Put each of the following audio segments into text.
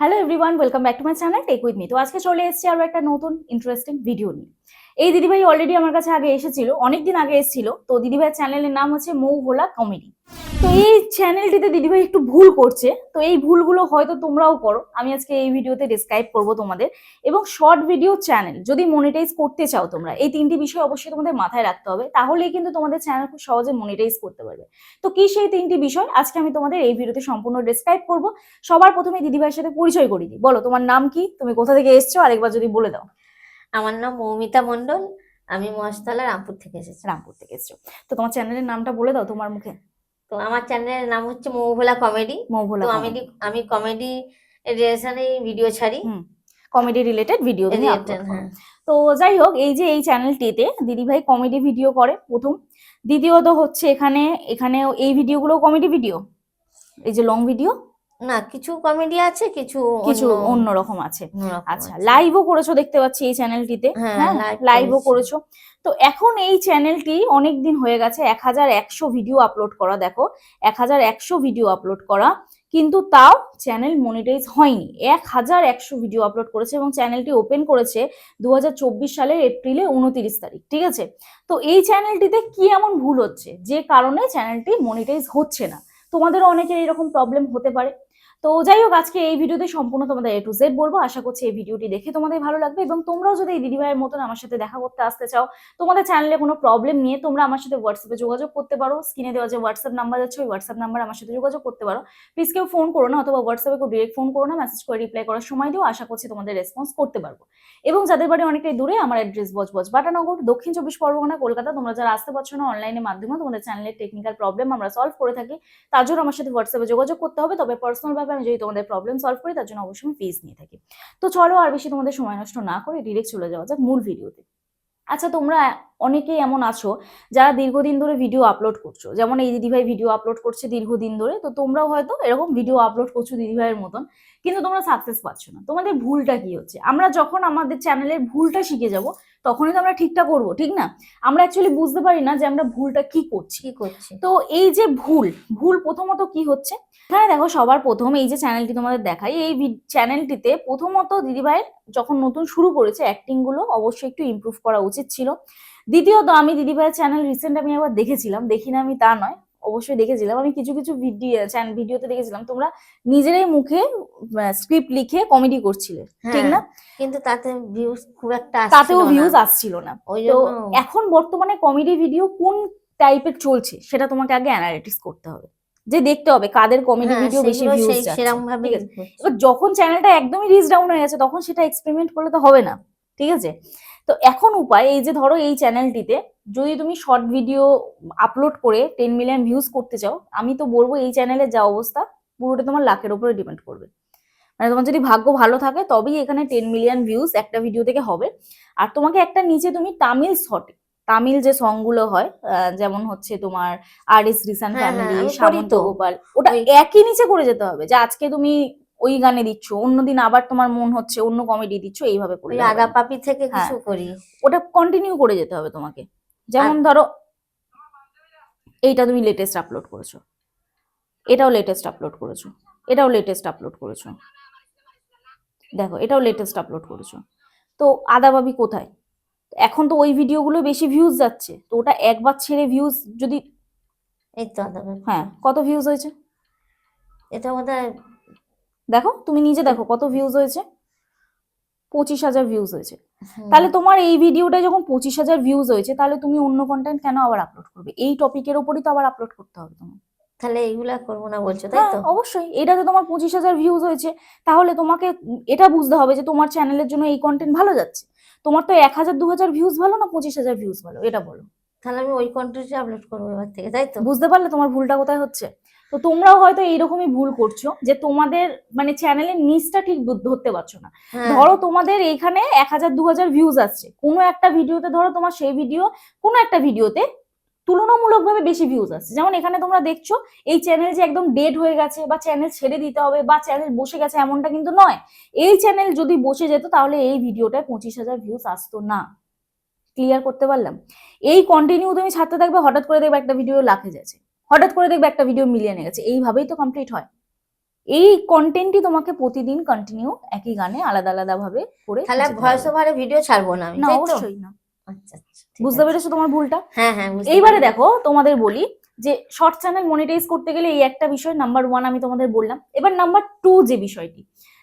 Hello everyone welcome back to my channel tech with me তো আজকে চলে এসেছি আরও একটা নতুন ইন্টারেস্টিং ভিডিও নিয়ে। এই দিদিভাই অলরেডি আমার কাছে আগে এসেছিল, অনেকদিন আগে এসেছিল। তো দিদিভাইয়ের চ্যানেলের নাম হচ্ছে মৌ ভোলা কমেডি তো এই চ্যানেলটিতে দিদিভাই একটু ভুল করছে, তো এই ভুলগুলো হয়তো তোমরাও করো। আমি আজকে এই ভিডিওতে ডিসক্রাইব করব তোমাদের। এবং শর্ট ভিডিও চ্যানেল যদি মনিটাইজ করতে চাও তোমরা, এই তিনটি বিষয় অবশ্যই তোমাদের মাথায় রাখতে হবে। তাহলেই কিন্তু তোমাদের চ্যানেল খুব সহজে মনিটাইজ করতে পারবে। তো কি সেই তিনটি বিষয়? আজকে আমি তোমাদের এই ভিডিওতে সম্পূর্ণ ডিসক্রাইব করব। সবার প্রথমে দিদিভাইয়ের সাথে পরিচয় করিয়ে দিই। বলো, তোমার নাম কি? তুমি কোথা থেকে এসছো? আরেকবার যদি বলে দাও। আমার নাম মৌমিতা মণ্ডল আমি মহাশতলা রামপুর থেকে এসেছি। রামপুর থেকে এসছো। তো তোমার চ্যানেলের নামটা বলে দাও তোমার মুখে। তো আমার চ্যানেলের নাম হচ্ছে মৌভোলা কমেডি। মৌভোলা তো আমি আমি কমেডি রিলেশনে ভিডিও ছাড়ি। কমেডি রিলেটেড ভিডিও হ্যাঁ। তো যাই হোক এই যে এই চ্যানেলটিতে দিদিভাই কমেডি ভিডিও করে প্রথম। দ্বিতীয়ত হচ্ছে এখানে এখানে এই ভিডিওগুলো কমেডি ভিডিও এই যে লং ভিডিও না কিছু কমেডি আছে কিছু কিছু অন্যরকম আছে। আচ্ছা লাইভও করেছ দেখতে পাচ্ছি এই চ্যানেলটিতে হ্যাঁ, হ্যাঁ? লাইভও করেছ। তো এখন এই চ্যানেলটি অনেক দিন হয়ে গেছে এক হাজার একশো ভিডিও আপলোড করা দেখো। এক হাজার একশো ভিডিও আপলোড করা কিন্তু তাও চ্যানেল মনিটাইজ হয়নি। এক হাজার একশো ভিডিও আপলোড করেছে এবং চ্যানেলটি ওপেন করেছে দু হাজার চব্বিশ সালের এপ্রিলে উনতিরিশ তারিখ ঠিক আছে? তো এই চ্যানেলটিতে কি এমন ভুল হচ্ছে? যে কারণে চ্যানেলটি মনিটাইজ হচ্ছে না। তোমাদেরও অনেকের এরকম প্রবলেম হতে পারে। তো যাই হোক আজকে এই ভিডিওতে সম্পূর্ণ তোমাদের এ টু জেড বলব। আশা করছি এই ভিডিওটি দেখে তোমাদের ভালো লাগবে এবং তোমরাও যদি এই দিদিভাইয়ের মতন আমার সাথে দেখা করতে আসতে চাও, তোমাদের চ্যানেলে কোনো প্রবলেম নিয়ে তোমরা আমার সাথে হোয়াটসঅ্যাপে যোগাযোগ করতে পারো। স্ক্রিনে দেওয়া যে হোয়াটসঅ্যাপ নাম্বার যাচ্ছে, ওই হোয়াটসঅ্যাপ নাম্বার আমার সাথে যোগাযোগ করতে পারো। প্লিজ কেউ ফোন করো না, অথবা হোয়াটসঅ্যাপে কেউ ডিরেক্ট ফোন করো না মেসেজ করে রিপ্লাই করার সময় দিও, আশা করছি তোমাদের রেসপন্স করতে পারব। এবং যাদের বাড়ি অনেকটাই দূরে, আমার অ্যাড্রেস বজবজ, বাটানগর, দক্ষিণ চব্বিশ পরগনা, কলকাতা, তোমরা যারা আসতে পারছ না অনলাইনের মাধ্যমে তোমাদের চ্যানেলের টেকনিক্যাল প্রবলেম আমরা সলভ করে থাকি। তার জন্য আমার সাথে হোয়াটসঅ্যাপে যোগাযোগ করতে হবে, তবে পার্সোনাল ভাবে আমি যদি তোমাদের প্রবলেম সলভ করি, তার জন্য অবশ্যই আমি ফিস নিয়ে থাকি। তো চলো আর বেশি তোমাদের সময় নষ্ট না করে ডিরেক্ট চলে যাওয়া যাক মূল ভিডিওতে আচ্ছা তোমরা অনেকেই এমন আছো যারা দীর্ঘদিন ধরে ভিডিও আপলোড করছ। যেমন এই দিদিভাই ভিডিও আপলোড করছে দীর্ঘদিন ধরে, তো তোমরাও হয়তো এরকম ভিডিও আপলোড করছ দিদিভাইয়ের মতন, কিন্তু তোমরা সাকসেস পাচ্ছ না। তোমাদের ভুলটা কি হচ্ছে? আমরা যখন আমাদের চ্যানেলের ভুলটা শিখে যাব তখনই তো আমরা ঠিকটা করব ঠিক না? আমরা অ্যাকচুয়ালি বুঝতে পারি না যে আমরা ভুলটা কি করছি। কি করছি। তো এই যে ভুল ভুল প্রথমত কি হচ্ছে? এখানে দেখো সবার প্রথম এই যে চ্যানেলটি তোমাদের দেখাই এই চ্যানেলটিতে প্রথমত দিদিভাইয়ের যখন নতুন শুরু করেছে অ্যাক্টিংগুলো অবশ্যই একটু ইমপ্রুভ করা উচিত ছিল। দ্বিতীয়ত আমি দিদিভাইয়ের চ্যানেল রিসেন্ট আমি একবার দেখেছিলাম দেখি না আমি তা নয়। অবশ্যই দেখেছিলাম। আমি কিছু কিছু ভিডিও চ্যানেল ভিডিওতে দেখেছিলাম। তোমরা নিজেরাই মুখে স্ক্রিপ্ট লিখে কমেডি করছিলে ঠিক হ্যাঁ, না? কিন্তু তাতে ভিউজ খুব একটা আসছিল তাতেও ভিউজ আসছিল না। তো এখন বর্তমানে কমেডি ভিডিও কোন টাইপের চলছে সেটা তোমাকে আগে অ্যানালিটিস করতে হবে। যে দেখতে হবে কাদের কমেডি হ্যাঁ, ভিডিও বেশি সেগুলো ভিউজ ঠিক আছে? এবার যখন চ্যানেলটা একদমই রিচ ডাউন হয়ে গেছে তখন সেটা এক্সপেরিমেন্ট করলে তো হবে না ঠিক আছে? তো এখন উপায় এই যে ধরো এই চ্যানেলটিতে যদি তুমি শর্ট ভিডিও আপলোড করে টেন মিলিয়ন ভিউজ করতে চাও আমি তো বলব এই চ্যানেলের যা অবস্থা পুরোটা তোমার লাখের উপরে ডিপেন্ড করবে। মানে তোমার যদি ভাগ্য ভালো থাকে তবেই এখানে টেন মিলিয়ন ভিউজ একটা ভিডিও থেকে হবে। আর তোমাকে একটা নিচে তুমি তামিল শর্টে তামিল যে সংগুলো হয় যেমন হচ্ছে তোমার আর এস রিসান হ্যাঁ, হ্যাঁ, ফ্যামিলি আমি করি গোপাল ওটা একই নিচে করে যেতে হবে। যে আজকে তুমি ওই গানে দিচ্ছ অন্যদিন আবার তোমার মন হচ্ছে অন্য কমেডি দিচ্ছ এইভাবে হবে আগা পাপি থেকে হ্যাঁ। কিছু করি। ওটা কন্টিনিউ করে যেতে হবে তোমাকে। যেমন ধরো এইটা তুমি লেটেস্ট আপলোড করেছ। এটাও লেটেস্ট আপলোড করেছ। এটাও লেটেস্ট আপলোড করেছ। দেখো এটাও লেটেস্ট আপলোড করেছ। তো আদাবাবি কোথায়? এখন তো ওই ভিডিওগুলো বেশি ভিউজ যাচ্ছে। তো ওটা একবার ছেড়ে ভিউজ যদি এই তো হ্যাঁ কত ভিউজ হয়েছে? এটা বোধহয় দেখো তুমি নিজে দেখো কত ভিউজ হয়েছে। পঁচিশ হাজার ভিউজ হয়েছে। তাহলে তোমার এই ভিডিওটা যখন পঁচিশ হাজার ভিউজ হয়েছে তাহলে তুমি অন্য কন্টেন্ট কেন আবার আপলোড করবে? এই টপিকের ওপরই তো আবার আপলোড করতে হবে তোমার তাহলে এইগুলা করব না বলছো তাই হ্যাঁ তো? অবশ্যই। এটাতে তোমার পঁচিশ হাজার ভিউজ হয়েছে তাহলে তোমাকে এটা বুঝতে হবে যে তোমার চ্যানেলের জন্য এই কন্টেন্ট ভালো যাচ্ছে। তোমার তো এক হাজার দু হাজার ভিউজ ভালো না পঁচিশ হাজার ভিউজ ভালো? এটা বলো। তাহলে আমি ওই কন্টেন্টে আপলোড করব এবার থেকে তাই তো? বুঝতে পারলে তোমার ভুলটা কোথায় হচ্ছে? তো তোমরাও হয়তো এইরকমই ভুল করছ যে তোমাদের মানে চ্যানেলের নিচটা ঠিক ধরতে পারছ না। হ্যাঁ, ধরো তোমাদের এইখানে এক হাজার দু হাজার ভিউজ আসছে। কোনো একটা ভিডিওতে ধরো তোমার সেই ভিডিও কোনো একটা ভিডিওতে তুলনামূলকভাবে বেশি ভিউজ আসছে। যেমন এখানে তোমরা দেখছ এই চ্যানেল যে একদম ডেড হয়ে গেছে বা চ্যানেল ছেড়ে দিতে হবে বা চ্যানেল বসে গেছে এমনটা কিন্তু নয়। এই চ্যানেল যদি বসে যেত তাহলে এই ভিডিওটায় পঁচিশ হাজার ভিউজ আসতো না। ক্লিয়ার করতে পারলাম? এই কন্টিনিউ তুমি ছাড়তে থাকবে হঠাৎ করে দেখবে একটা ভিডিও লাখে যাচ্ছে। হঠাৎ করে দেখবে একটা ভিডিও মিলিয়ে নিয়ে গেছে। এইভাবেই তো কমপ্লিট হয়। এই কন্টেন্টই তোমাকে প্রতিদিন কন্টিনিউ একই গানে আলাদা আলাদা ভাবে করে তাহলে ভয়েস ওভারে ভিডিও ছাড়বো না আমি না অবশ্যই না। আচ্ছা আচ্ছা বুঝতে পেরেছ তোমার ভুলটা? হ্যাঁ হ্যাঁ এইবারে দেখো তোমাদের বলি যে শর্ট চ্যানেল মনিটাইজ করতে গেলে এই একটা বিষয় নাম্বার ওয়ান আমি তোমাদের বললাম। এবার নাম্বার টু যে বিষয়টি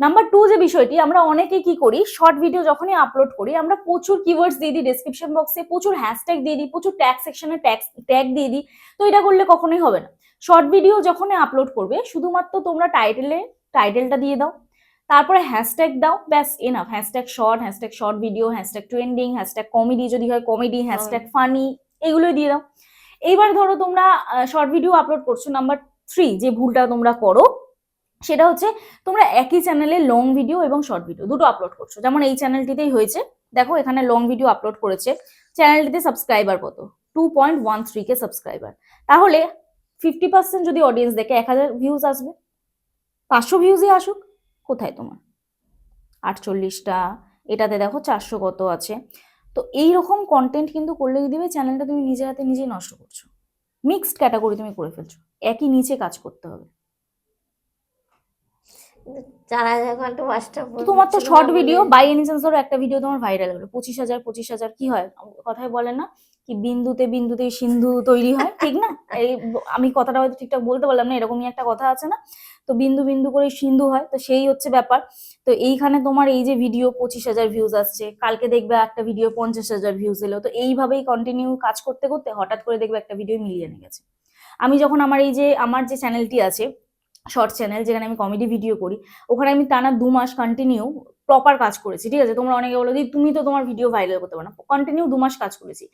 নাম্বার টু যে বিষয়টি আমরা অনেকে কি করি শর্ট ভিডিও যখনই আপলোড করি আমরা প্রচুর কিওয়ার্ডস দিয়ে দিই ডেসক্রিপশন বক্সে প্রচুর হ্যাশট্যাগ দিয়ে দিই প্রচুর ট্যাগ সেকশনে ট্যাগ ট্যাগ দিয়ে দিই তো এটা করলে কখনোই হবে না। শর্ট ভিডিও যখনই আপলোড করবে শুধুমাত্র তোমরা টাইটেলে টাইটেলটা দিয়ে দাও তারপরে হ্যাশট্যাগ দাও ব্যাস enough hashtag short hashtag short video hashtag trending hashtag comedy যদি হয় কমেডি হ্যাশট্যাগ ফানি এগুলোই দিয়ে দাও। এইবার ধরো তোমরা শর্ট ভিডিও আপলোড করছ নাম্বার থ্রি যে ভুলটা তোমরা করো সেটা হচ্ছে তোমরা একই চ্যানেলে লং ভিডিও এবং শর্ট ভিডিও দুটো আপলোড করছ। যেমন এই চ্যানেলটিতেই হয়েছে। দেখো, এখানে লং ভিডিও আপলোড করেছে। চ্যানেলটিতে সাবস্ক্রাইবার কত? Two point one three K subscriber তাহলে ফিফটি পার্সেন্ট যদি অডিয়েন্স দেখে এক হাজার ভিউজ আসবে। পাঁচশো ভিউজই আসুক, কোথায় তোমার? আটচল্লিশটা, এটাতে দেখো চারশো কত আছে। তো এই রকম কন্টেন্ট কিন্তু করলে কি দিবে চ্যানেলটা তুমি নিজের হাতে নিজেই নষ্ট করছ। মিক্সড ক্যাটাগরি তুমি করে ফেলছো। একই নিচে কাজ করতে হবে। চার হাজার ঘণ্টা পাঁচটা তো তোমার তো short video by any chance ধরো একটা ভিডিও তোমার ভাইরাল হলো পঁচিশ হাজার পঁচিশ হাজার কি হয়? কথায় বলে না কি বিন্দুতে বিন্দুতে সিন্ধু তৈরি হয় ঠিক না? এই আমি কথাটা হয়তো ঠিকঠাক বলতে পারলাম না এরকমই একটা কথা আছে না? তো বিন্দু বিন্দু করে সিন্ধু হয় তো সেই হচ্ছে ব্যাপার। তো এইখানে তোমার এই যে ভিডিও পঁচিশ হাজার ভিউজ আসছে কালকে দেখবে একটা ভিডিও পঞ্চাশ হাজার ভিউজ এলো তো এইভাবেই কন্টিনিউ কাজ করতে করতে হঠাৎ করে দেখবে একটা ভিডিও মিলিয়ে নিয়ে গেছে। আমি যখন আমার এই যে আমার যে চ্যানেলটি আছে শর্ট চ্যানেল যেখানে আমি কমেডি ভিডিও করি ওখানে আমি টানা দু মাস কন্টিনিউ প্রপার কাজ করেছি ঠিক আছে? তোমরা অনেকে বলো দি তুমি তো তোমার ভিডিও ভাইরাল করতে পারো না কন্টিনিউ দু মাস কাজ করেছি।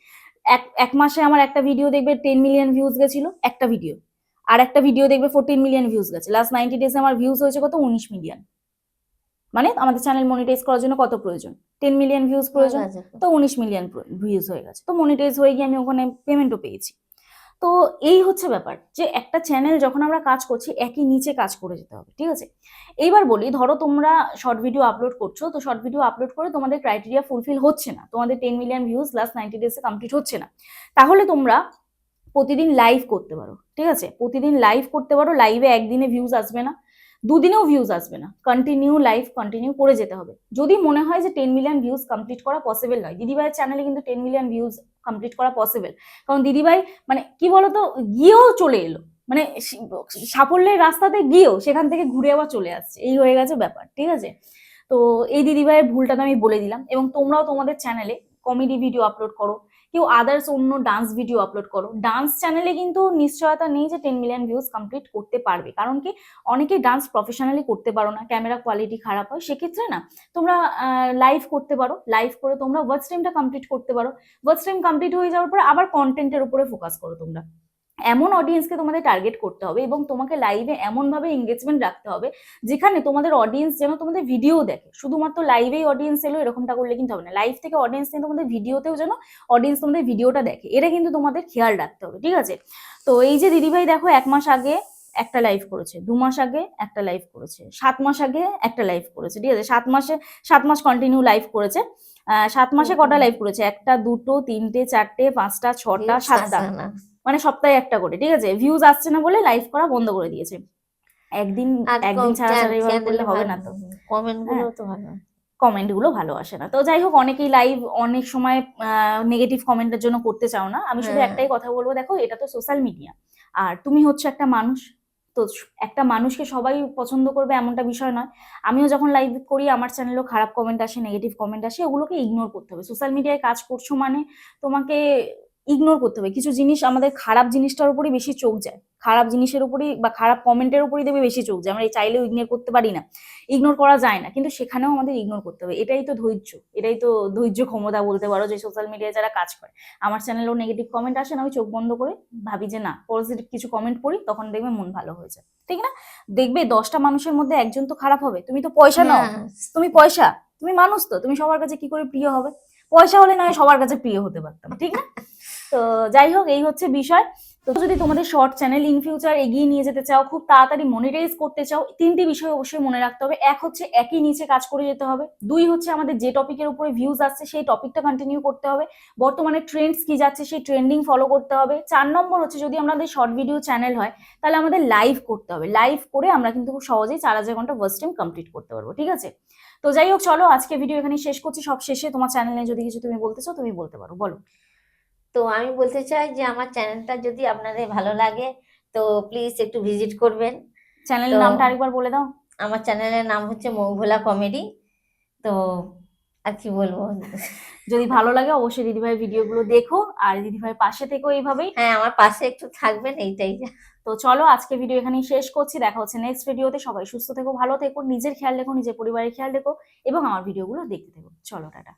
এক এক মাসে আমার একটা ভিডিও দেখবে টেন মিলিয়ন ভিউজ গেছিল একটা ভিডিও আর একটা ভিডিও দেখবে ফোরটিন মিলিয়ন ভিউজ গেছে। লাস্ট নাইনটি ডেজে আমার ভিউজ হয়েছে কত? উনিশ মিলিয়ন মানে আমাদের চ্যানেল মনিটাইজ করার জন্য কত প্রয়োজন? টেন মিলিয়ন ভিউজ প্রয়োজন। তো উনিশ মিলিয়ন ভিউজ হয়ে গেছে। তো মনিটাইজ হয়ে গিয়ে আমি ওখানে পেমেন্টও পেয়েছি। তো এই হচ্ছে ব্যাপার যে একটা চ্যানেল যখন আমরা কাজ করছি, একই নিচে কাজ করে যেতে হবে, ঠিক আছে? এইবার বলি, ধরো তোমরা শর্ট ভিডিও আপলোড করছ, তো শর্ট ভিডিও আপলোড করে তোমাদের ক্রাইটেরিয়া ফুলফিল হচ্ছে না, তোমাদের ten million views last ninety ডেজে complete হচ্ছে না। তাহলে তোমরা প্রতিদিন লাইভ করতে পারো, ঠিক আছে? প্রতিদিন লাইভ করতে পারো লাইভে একদিনে ভিউজ আসবে না, দুদিনেও ভিউজ আসবে না কন্টিনিউ লাইভ কন্টিনিউ করে যেতে হবে। যদি মনে হয় যে টেন মিলিয়ন ভিউজ কমপ্লিট করা পসিবল নয়, দিদিভাইয়ের চ্যানেলে কিন্তু টেন মিলিয়ন ভিউজ কমপ্লিট করা পসিবল কারণ দিদিভাই মানে কি বলতো, গিয়েও চলে এলো। মানে সাফল্যের রাস্তাতে গিয়েও সেখান থেকে ঘুরে আবার চলে আসছে। এই হয়ে গেছে ব্যাপার, ঠিক আছে? তো এই দিদিভাইয়ের ভুলটা তো আমি বলে দিলাম এবং তোমরাও তোমাদের চ্যানেলে কমেডি ভিডিও আপলোড করো। কেউ আদার্স অন্য ডান্স ভিডিও আপলোড করো। ডান্স চ্যানেলে কিন্তু নিশ্চয়তা নেই যে টেন মিলিয়ন ভিউজ কমপ্লিট করতে পারবে। কারণ কি, অনেকে ডান্স প্রফেশনালি করতে পারো না ক্যামেরা কোয়ালিটি খারাপ হয়। সেক্ষেত্রে না, তোমরা লাইভ করতে পারো। লাইভ করে তোমরা ওয়ার্ড স্ট্রিমটা কমপ্লিট করতে পারো। ওয়ার্ড স্ট্রিম কমপ্লিট হয়ে যাওয়ার পর আবার কন্টেন্টের উপরে ফোকাস করো তোমরা। এমন অডিয়েন্সকে তোমাদের টার্গেট করতে হবে এবং তোমাকে লাইভে এমনভাবে এঙ্গেজমেন্ট রাখতে হবে যেখানে তোমাদের অডিয়েন্স যেন তোমাদের ভিডিও দেখে। শুধুমাত্র লাইভেই অডিয়েন্স এলো এরকমটা করলে কিন্তু হবে না। লাইভ থেকে অডিয়েন্স নিয়ে তোমাদের ভিডিওতেও যেন অডিয়েন্স তোমাদের ভিডিওটা দেখে। এটা কিন্তু তোমাদের খেয়াল রাখতে হবে ঠিক আছে? তো এই যে দিদিভাই দেখো এক মাস আগে একটা লাইভ করেছে দু মাস আগে একটা লাইভ করেছে সাত মাস আগে একটা লাইভ করেছে ঠিক আছে? সাত মাসে সাত মাস কন্টিনিউ লাইভ করেছে। আহ, সাত মাসে কটা লাইভ করেছে? একটা দুটো তিনটে চারটে পাঁচটা ছটা সাতটা। মানে সপ্তাহে একটা করে ঠিক আছে? ভিউজ আসছে না বলে লাইভ করা বন্ধ করে দিয়েছে। একদিন একদিন ছাড়া ছাড়া এভাবে করলে হবে না তো। কমেন্টগুলো হ্যাঁ। তো ভালো। কমেন্টগুলো ভালো আসে না। তো যাই হোক অনেকেই লাইভ অনেক সময় নেগেটিভ কমেন্টের জন্য করতে চাও না। আমি শুধু হ্যাঁ। একটাই কথা বলব দেখো এটা তো সোশ্যাল মিডিয়া আর তুমি হচ্ছে একটা মানুষ তো একটা মানুষকে সবাই পছন্দ করবে এমনটা বিষয় নয়। আমিও যখন লাইভ করি আমার চ্যানেলেও খারাপ কমেন্ট আসে নেগেটিভ কমেন্ট আসে ওগুলোকে ইগনোর করতে হবে। সোশ্যাল মিডিয়ায় কাজ করছ মানে তোমাকে ইগনোর করতে হবে। কিছু জিনিস আমাদের খারাপ জিনিসটার উপরই বেশি চোখ যায়। খারাপ জিনিসের উপরই বা খারাপ কমেন্টের উপরই দেখবে বেশি চোখ যায়। আমরা এই চাইলেও ইগনোর করতে পারি না। ইগনোর করা যায় না। কিন্তু সেখানেও আমাদের ইগনোর করতে হবে। এটাই তো ধৈর্য। এটাই তো ধৈর্য ক্ষমতা বলতে পারো যে সোশ্যাল মিডিয়ায় যারা কাজ করে। আমার চ্যানেলেও নেগেটিভ কমেন্ট আসে না। আমি চোখ বন্ধ করে ভাবি যে না পজিটিভ কিছু কমেন্ট পড়ি তখন দেখবে মন ভালো হয়ে যায়। ঠিক না? দেখবে দশটা মানুষের মধ্যে একজন তো খারাপ হবে। তুমি তো পয়সা নাও। হ্যাঁ, তুমি পয়সা। তুমি মানুষ তো। তুমি সবার কাছে কি করে প্রিয় হবে? পয়সা হলে নয় সবার কাছে প্রিয় হতে পারতাম, ঠিক না? তো যাই হোক, এই হচ্ছে বিষয়। তো যদি তোমাদের শর্ট চ্যানেল ইন ফিউচার এগিয়ে নিয়ে যেতে চাও, খুব তাড়াতাড়ি মনিটাইজ করতে চাও, তিনটি বিষয় অবশ্যই মনে রাখতে হবে। এক হচ্ছে একই নিচে কাজ করে যেতে হবে। দুই হচ্ছে আমাদের যে টপিকের উপরে ভিউজ আসছে, সেই টপিকটা কন্টিনিউ করতে হবে। বর্তমানে ট্রেন্ডস কি যাচ্ছে, সেই ট্রেন্ডিং ফলো করতে হবে। চার নম্বর হচ্ছে যদি আমাদের শর্ট ভিডিও চ্যানেল হয়, তাহলে আমাদের লাইভ করতে হবে। লাইভ করে আমরা কিন্তু খুব সহজেই চার হাজার ঘণ্টা ফার্স্ট টাইম কমপ্লিট করতে পারব, ঠিক আছে? তো যাই হোক চলো আজকে ভিডিও এখানে শেষ করছি। সব শেষে তোমার চ্যানেলে যদি কিছু তুমি বলতে চাও তুমি বলতে পারো বলো। তো আমি বলতে চাই যে আমার চ্যানেলটা যদি আপনাদের ভালো লাগে তো প্লিজ একটু ভিজিট করবেন। চ্যানেলের নামটা আরেকবার বলে দাও। আমার চ্যানেলের নাম হচ্ছে মৌভোলা কমেডি তো আর কি বলব? যদি ভালো লাগে অবশ্যই দিদিভাই ভিডিওগুলো দেখো আর দিদিভাই পাশে থেকো এইভাবেই। হ্যাঁ আমার পাশে একটু থাকবেন এইটাই। তো চলো আজকে ভিডিও এখানেই শেষ করছি। দেখা হচ্ছে নেক্সট ভিডিওতে সবাই সুস্থ থেকো ভালো থেকো নিজের খেয়াল রেখো নিজের পরিবারের খেয়াল রেখো এবং আমার ভিডিওগুলো দেখতে থেকো। চলো টাটা।